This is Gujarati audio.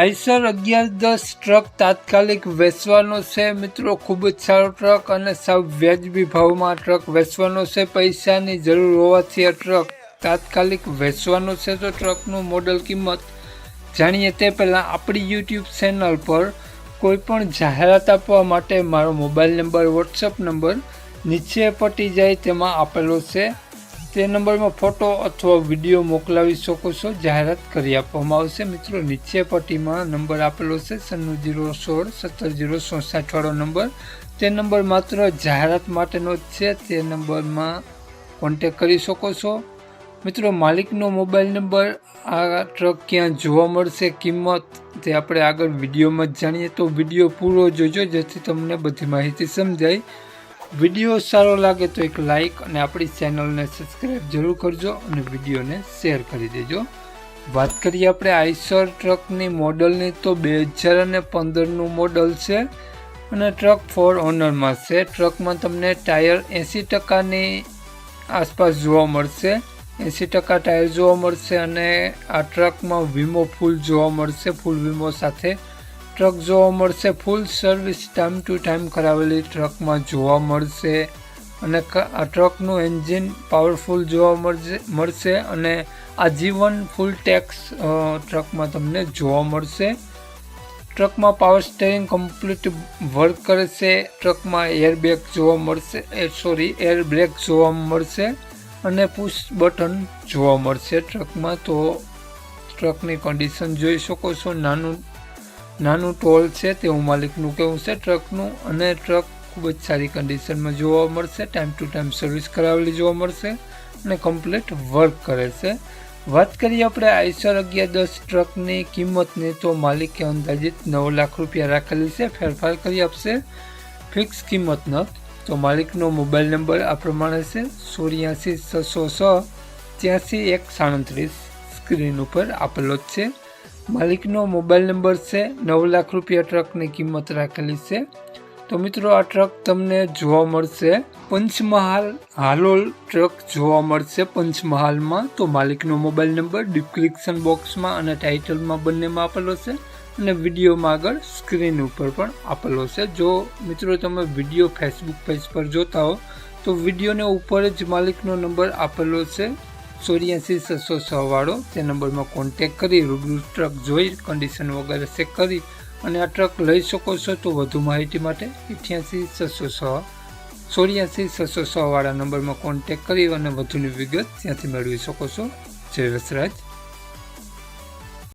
આઈસર અગિયાર દસ ટ્રક તાત્કાલિક વેચવાનો છે. મિત્રો, ખૂબ જ સારો ટ્રક અને સાવ વ્યાજબી ભાવમાં ટ્રક વેચવાનો છે. પૈસાની જરૂર હોવાથી આ ટ્રક તાત્કાલિક વેચવાનો છે. તો ટ્રકનું મોડલ કિંમત જાણીએ તે પહેલાં આપણી યુટ્યુબ ચેનલ પર કોઈપણ જાહેરાત આપવા માટે મારો મોબાઈલ નંબર, વોટ્સઅપ નંબર નીચે પટી જાય તેમાં આપેલો છે. તે નંબરમાં ફોટો અથવા વીડિયો મોકલાવી શકો છો, જાહેરાત કરી આપવામાં આવશે. મિત્રો, નીચે પટ્ટીમાં નંબર આપેલો છે સન્નું જીરો સોળ, સત્તર જીરો ચોસાઠવાળો નંબર. તે નંબર માત્ર જાહેરાત માટેનો જ છે, તે નંબરમાં કોન્ટેક કરી શકો છો. મિત્રો, માલિકનો મોબાઈલ નંબર, આ ટ્રક ક્યાં જોવા મળશે, કિંમત, તે આપણે આગળ વિડીયોમાં જ જાણીએ. તો વીડિયો પૂરો જોજો, જેથી તમને બધી માહિતી સમજાય. વીડિયો સારો લાગે તો એક લાઇક અને આપણી ચેનલને સબસ્ક્રાઈબ જરૂર કરજો અને વિડીયોને શેર કરી દેજો. વાત કરીએ આપણે આઈસર ટ્રકની મોડલની તો બે હજાર અને પંદરનું મોડલ છે અને ટ્રક ફોર ઓનરમાં છે. ટ્રકમાં તમને ટાયર એંસી ટકાની આસપાસ જોવા મળશે. એંસી ટકા ટાયર જોવા મળશે અને આ ટ્રકમાં વીમો ફૂલ જોવા મળશે. ફૂલ વીમો સાથે ટ્રક જોવા મળશે full service time to time કરાવેલી ટ્રકમાં જોવા મળશે અને આ ટ્રકનું એન્જિન પાવરફુલ જોવા મળશે મળશે અને આજીવન ફૂલ ટેક્સ ટ્રકમાં તમને જોવા મળશે. ટ્રકમાં પાવર સ્ટેરિંગ કમ્પ્લીટ વર્ક કરે છે ટ્રકમાં એરબેગ જોવા મળશે સોરી એર બ્રેક જોવા મળશે અને પુશ બટન જોવા મળશે ટ્રકમાં તો ટ્રકની કન્ડિશન જોઈ શકો છો, નાનું નાનું ટોલ છે તેવું માલિકનું કહેવું છે, ટ્રકનું. અને ટ્રક ખૂબ જ સારી કન્ડિશનમાં જોવા મળશે ટાઈમ ટુ ટાઈમ સર્વિસ કરાવેલી જોવા મળશે અને કમ્પ્લીટ વર્ક કરે છે. વાત કરીએ આપણે આઈસર અગિયાર દસ ટ્રકની કિંમતની, તો માલિકે અંદાજિત નવ લાખ રૂપિયા રાખેલી છે, ફેરફાર કરી આપશે. ફિક્સ કિંમત ન તો માલિકનો મોબાઈલ નંબર આ પ્રમાણે છે, ચોર્યાસી છસો છ ત્યાંસી એક સાડત્રીસ. સ્ક્રીન ઉપર આપેલો જ છે. માલિકનો મોબાઈલ નંબર છે, નવ લાખ રૂપિયા ટ્રકની કિંમત રાખેલી છે. તો મિત્રો, આ ટ્રક તમને જોવા મળશે. પંચમહાલ હાલોલ ટ્રક જોવા મળશે પંચમહાલમાં. તો માલિકનો મોબાઈલ નંબર ડિસ્ક્રિપ્શન બોક્સમાં અને ટાઇટલમાં બંનેમાં આપેલો છે. અને વિડીયોમાં આગળ સ્ક્રીન ઉપર પણ આપેલો છે. જો મિત્રો, તમે વીડિયો ફેસબુક પેજ પર જોતા હો, તો વિડીયોને ઉપર જ માલિકનો નંબર આપેલો છે. ચોર્યાસી છસો છ વાળો તે નંબરમાં કોન્ટેક કરી, રૂબરૂ ટ્રક જોઈ કન્ડિશન વગેરે ચેક કરી અને આ ટ્રક લઈ શકો છો તો વધુ માહિતી માટે અઠ્યાસી છસો છ ચોર્યાસી છસો છ વાળા નંબરમાં કોન્ટેક કરી અને વધુની વિગત ત્યાંથી મેળવી શકો છો. જય વસરાજ.